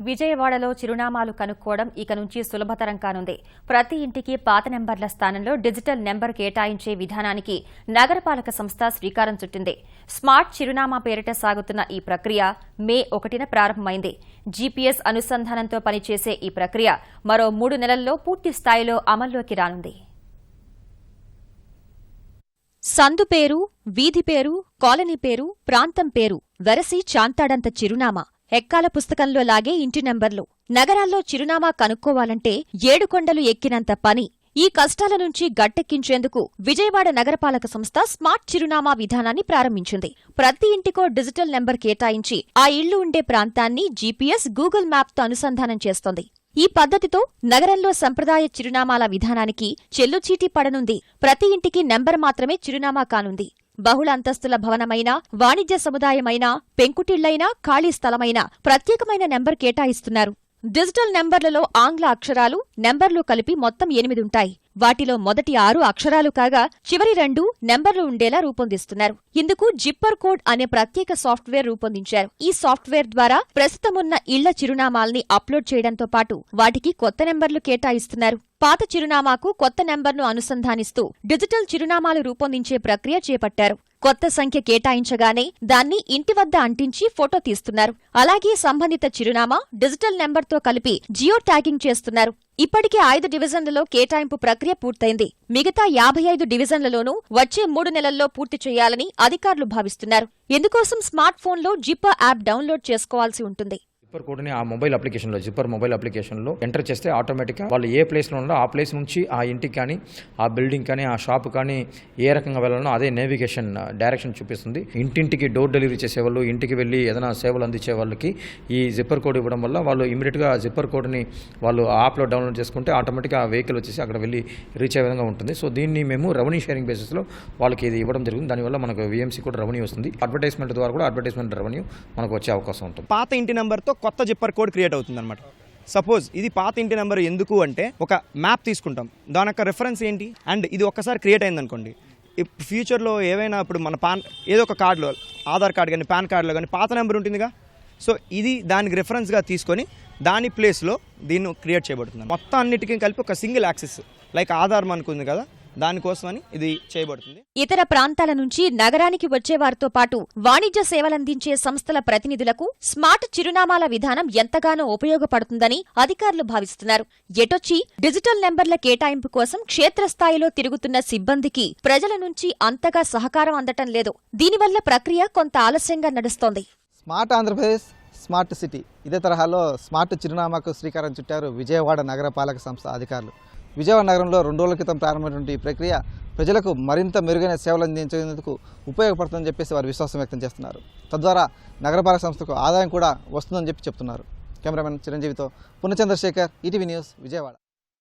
విజయవాడలో చిరునామాలు కనుక్కోవడం ఇక నుంచి సులభతరం కానుంది. ప్రతి ఇంటికి పాత నెంబర్ల స్థానంలో డిజిటల్ నెంబర్ కేటాయించే విధానానికి నగరపాలక సంస్థ శ్రీకారం చుట్టింది. స్మార్ట్ చిరునామా పేరిట సాగుతున్న ఈ ప్రక్రియ మే ఒకటిన ప్రారంభమైంది. జీపీఎస్ అనుసంధానంతో పనిచేసే ఈ ప్రక్రియ మరో మూడు నెలల్లో పూర్తి స్థాయిలో అమల్లోకి రానుంది. సందు పేరు వీధి పేరు కాలనీ పేరు ప్రాంతం పేరు వెరసి చాంతాడంత చిరునామా. ఎక్కాల పుస్తకంలో లాగే ఇంటి నెంబర్లు. నగరాల్లో చిరునామా కనుక్కోవాలంటే ఏడుకొండలు ఎక్కినంత పని. ఈ కష్టాల నుంచి గట్టెక్కించేందుకు విజయవాడ నగరపాలక సంస్థ స్మార్ట్ చిరునామా విధానాన్ని ప్రారంభించింది. ప్రతి ఇంటికో డిజిటల్ నెంబర్ కేటాయించి ఆ ఇళ్ళు ఉండే ప్రాంతాన్ని జీపీఎస్ గూగుల్ మ్యాప్తో అనుసంధానం చేస్తోంది. ఈ పద్ధతితో నగరంలో సంప్రదాయ చిరునామాల విధానానికి చెల్లుచీటీ పడనుంది. ప్రతి ఇంటికి నెంబర్ మాత్రమే చిరునామా కానుంది. బహుళ అంతస్తుల భవనమైనా వాణిజ్య సముదాయమైనా పెంకుటిళ్ళైనా ఖాళీ స్థలమైనా ప్రత్యేకమైన నెంబర్ కేటాయిస్తున్నారు. డిజిటల్ నెంబర్లలో ఆంగ్ల అక్షరాలు నెంబర్లు కలిపి మొత్తం ఎనిమిదుంటాయి వాటిలో మొదటి ఆరు అక్షరాలు కాగా చివరి రెండు నెంబర్లు ఉండేలా రూపొందిస్తున్నారు. ఇందుకు జిప్పర్ కోడ్ అనే ప్రత్యేక సాఫ్ట్వేర్ రూపొందించారు. ఈ సాఫ్ట్వేర్ ద్వారా ప్రస్తుతమున్న ఇళ్ళ చిరునామాల్ని అప్లోడ్ చేయడంతో పాటు వాటికి కొత్త నెంబర్లు కేటాయిస్తున్నారు. పాత చిరునామాకు కొత్త నెంబర్ను అనుసంధానిస్తూ డిజిటల్ చిరునామాలు రూపొందించే ప్రక్రియ చేపట్టారు. కొత్త సంఖ్య కేటాయించగానే దాన్ని ఇంటి వద్ద అంటించి ఫోటో తీస్తున్నారు. అలాగే సంబంధిత చిరునామా డిజిటల్ నెంబర్తో కలిపి జియో ట్యాగింగ్ చేస్తున్నారు. ఇప్పటికే ఐదు డివిజన్లలో కేటాయింపు ప్రక్రియ పూర్తయింది. మిగతా యాభై ఐదు డివిజన్లలోనూ వచ్చే మూడు నెలల్లో పూర్తి చేయాలని అధికారులు భావిస్తున్నారు. ఇందుకోసం స్మార్ట్ ఫోన్లో జిప్పర్ యాప్ డౌన్లోడ్ చేసుకోవాల్సి ఉంటుంది. జిప్పర్ కోడ్ని ఆ మొబైల్ అప్లికేషన్లో జిప్పర్ మొబైల్ అప్లికేషన్లో ఎంటర్ చేస్తే ఆటోమేటిక్గా వాళ్ళు ఏ ప్లేస్లో ఉన్నారో ఆ ప్లేస్ నుంచి ఆ ఇంటికి కానీ ఆ బిల్డింగ్ కానీ ఆ షాప్ కానీ ఏ రకంగా వెళ్ళాలో అదే నేవిగేషన్ డైరెక్షన్ uh, చూపిస్తుంది. ఇంటింటికి డోర్ డెలివరీ చేసేవాళ్ళు ఇంటికి వెళ్ళి ఏదైనా సేవలు అందించే వాళ్ళకి ఈ జిప్పర్ కోడ్ ఇవ్వడం వల్ల వాళ్ళు ఇమీడియట్గా జిప్పర్ కోడ్ని వాళ్ళు యాప్లో డౌన్లోడ్ చేసుకుంటే ఆటోమేటిక్గా ఆ వెహికల్ వచ్చేసి అక్కడ వెళ్ళి రీచ్ అయ్యే విధంగా ఉంటుంది. సో దీన్ని మేము రెవెన్యూ షేరింగ్ బేసిస్లో వాళ్ళకి ఇది ఇవ్వడం జరుగుతుంది దానివల్ల మనకు విఎంసీ కూడా రెవెన్యూ వస్తుంది. అడ్వర్టైజ్మెంట్ ద్వారా కూడా అడ్వర్టైజ్మెంట్ రెవెన్యూ మనకు వచ్చే అవకాశం ఉంటుంది. పాత ఇంటి నెంబర్తో కొత్త జిప్పర్ కోడ్ క్రియేట్ అవుతుంది అనమాట సపోజ్ ఇది పాత ఇంటి నెంబర్ ఎందుకు అంటే ఒక మ్యాప్ తీసుకుంటాం. దాని యొక్క రెఫరెన్స్ ఏంటి? అండ్ ఇది ఒక్కసారి క్రియేట్ అయింది అనుకోండి ఫ్యూచర్లో ఏవైనా ఇప్పుడు మన పాన్ ఏదో ఒక కార్డులో ఆధార్ కార్డు కానీ పాన్ కార్డులో కానీ పాత నెంబర్ ఉంటుందిగా? సో ఇది దానికి రెఫరెన్స్గా తీసుకొని దాని ప్లేస్లో దీన్ని క్రియేట్ చేయబడుతుంది. మొత్తం అన్నిటికీ కలిపి ఒక సింగిల్ యాక్సెస్. లైక్ ఆధార్ మనకు ఉంది కదా? దానికోసమని ఇది చేయబడుతుంది. ఇతర ప్రాంతాల నుంచి నగరానికి వచ్చేవారితో పాటు వాణిజ్య సేవలందించే సంస్థల ప్రతినిధులకు స్మార్ట్ చిరునామాల విధానం ఎంతగానో ఉపయోగపడుతుందని అధికారులు భావిస్తున్నారు. ఎటొచ్చి డిజిటల్ నెంబర్ల కేటాయింపు కోసం క్షేత్రస్థాయిలో తిరుగుతున్న సిబ్బందికి ప్రజల నుంచి అంతగా సహకారం అందటం లేదు. దీనివల్ల ప్రక్రియ కొంత ఆలస్యంగా నడుస్తోంది. Smart Andhra Pradesh smart city. ఇదే తరహాలో స్మార్ట్ చిరునామాకు శ్రీకారం చుట్టారు విజయవాడ నగరపాలక సంస్థ అధికారులు. విజయవాడ నగరంలో రెండు రోజుల క్రితం ప్రారంభమైనటువంటి ఈ ప్రక్రియ ప్రజలకు మరింత మెరుగైన సేవలు అందించేందుకు ఉపయోగపడుతుందని చెప్పేసి వారు విశ్వాసం వ్యక్తం చేస్తున్నారు. తద్వారా నగరపాలక సంస్థకు ఆదాయం కూడా వస్తుందని చెప్పి చెప్తున్నారు. కెమెరామెన్ చిరంజీవితో పునచంద్రశేఖర్ ఈటీవీ న్యూస్ విజయవాడ.